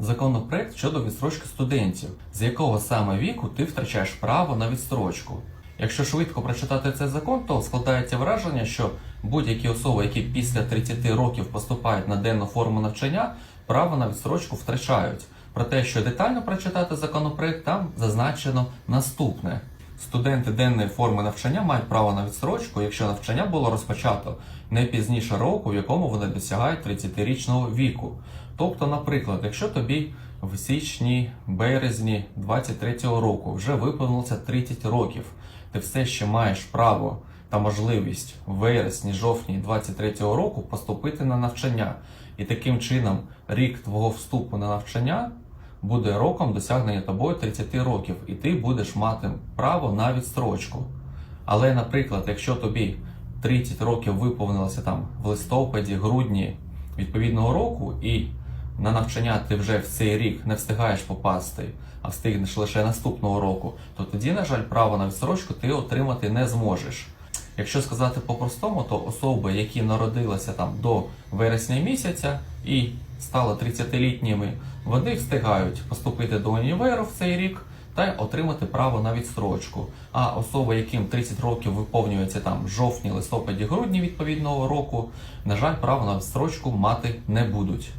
Законопроект щодо відстрочки студентів, з якого саме віку ти втрачаєш право на відстрочку. Якщо швидко прочитати цей закон, то складається враження, що будь-які особи, які після 30 років поступають на денну форму навчання, право на відстрочку втрачають. Про те, що детально прочитати законопроект, там зазначено наступне. Студенти денної форми навчання мають право на відстрочку, якщо навчання було розпочато не пізніше року, в якому вони досягають 30-річного віку. Тобто, наприклад, якщо тобі в січні, березні 23-го року вже виповнилося 30 років, ти все ще маєш право та можливість в вересні, жовтні 23-го року поступити на навчання. І таким чином рік твого вступу на навчання буде роком досягнення тобою 30 років, і ти будеш мати право на відстрочку. Але, наприклад, якщо тобі 30 років виповнилося там в листопаді, грудні відповідного року, і на навчання ти вже в цей рік не встигаєш попасти, а встигнеш лише наступного року, то тоді, на жаль, право на відстрочку ти отримати не зможеш. Якщо сказати по-простому, то особи, які народилися там до вересня місяця і стали 30-літніми, вони встигають поступити до універу в цей рік та отримати право на відстрочку. А особи, яким 30 років виповнюється там жовтні, листопаді, грудні відповідного року, на жаль, право на відстрочку мати не будуть.